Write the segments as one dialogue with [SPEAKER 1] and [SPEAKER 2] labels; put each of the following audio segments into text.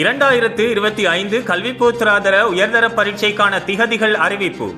[SPEAKER 1] இரண்டாயிரத்து இருபத்தி ஐந்து கல்வி பொதுத்தராதர உயர்தர பரீட்சைக்கான திகதிகள் அறிவிப்பு.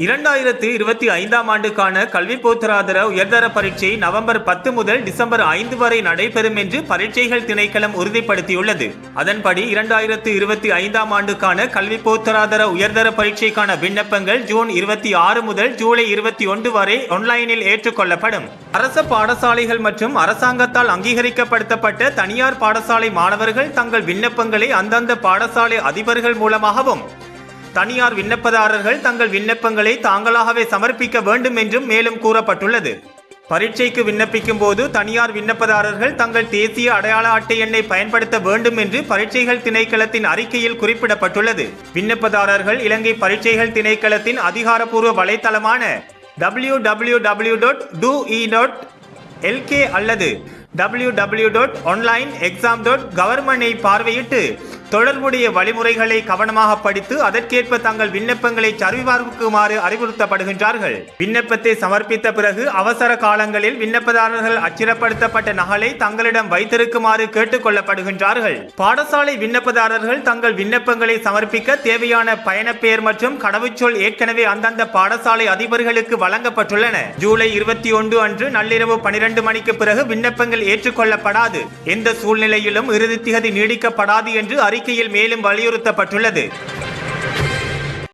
[SPEAKER 1] இரண்டாயிரத்து இருபத்தி ஐந்தாம் ஆண்டுக்கான கல்வி போத்தராதர உயர்தர பரீட்சை நவம்பர் பத்து முதல் டிசம்பர் ஐந்து வரை நடைபெறும் என்று பரீட்சைகள் திணைக்களம் உறுதிப்படுத்தியுள்ளது. அதன்படி இரண்டாயிரத்து இருபத்தி ஐந்தாம் ஆண்டுக்கான கல்வி போத்தராதர உயர்தர பரீட்சைக்கான விண்ணப்பங்கள் ஜூன் இருபத்தி ஆறு முதல் ஜூலை இருபத்தி ஒன்று வரை ஆன்லைனில் ஏற்றுக்கொள்ளப்படும். அரச பாடசாலைகள் மற்றும் அரசாங்கத்தால் அங்கீகரிக்கப்படுத்தப்பட்ட தனியார் பாடசாலை மாணவர்கள் தங்கள் விண்ணப்பங்களை அந்தந்த பாடசாலை அதிபர்கள் மூலமாகவும் தனியார் விண்ணப்பதாரர்கள் தங்கள் விண்ணப்பங்களை தாங்களாகவே சமர்ப்பிக்க வேண்டும் என்றும் மேலும் கூறப்பட்டுள்ளது. பரீட்சைக்கு விண்ணப்பிக்கும் போது தனியார் விண்ணப்பதாரர்கள் தங்கள் தேசிய அடையாள அட்டை எண்ணை பயன்படுத்த வேண்டும் என்று பரீட்சைகள் திணைக்களத்தின் அறிக்கையில் குறிப்பிடப்பட்டுள்ளது. விண்ணப்பதாரர்கள் இலங்கை பரீட்சைகள் திணைக்களத்தின் அதிகாரப்பூர்வ வலைத்தளமான W W W dot doe dot LK அல்லது W W dot online exam dot கவர்மெண்டை பார்வையிட்டு தொடர்புடைய வழிமுறைகளை கவனமாக படித்து அதற்கேற்ப தங்கள் விண்ணப்பங்களை சரிபார்க்குமாறு அறிவுறுத்தப்படுகின்றார்கள். விண்ணப்பத்தை சமர்ப்பித்த பிறகு அவசர காலங்களில் விண்ணப்பதாரர்கள் அச்சிடப்படுத்தப்பட்ட நகலை தங்களிடம் வைத்திருக்குமாறு கேட்டுக்கொள்ளப்படுகின்றார்கள். பாடசாலை விண்ணப்பதாரர்கள் தங்கள் விண்ணப்பங்களை சமர்ப்பிக்க தேவையான பயணப்பெயர் மற்றும் கடவுச்சொல் ஏற்கனவே அந்தந்த பாடசாலை அதிபர்களுக்கு வழங்கப்பட்டுள்ளன. ஜூலை இருபத்தி ஒன்று அன்று நள்ளிரவு பனிரெண்டு மணிக்கு பிறகு விண்ணப்பங்கள் ஏற்றுக்கொள்ளப்படாது. எந்த சூழ்நிலையிலும் இறுதி திகதி நீடிக்கப்படாது என்று அறிக்கையில் மேலும் வலியுறுத்தப்பட்டுள்ளது.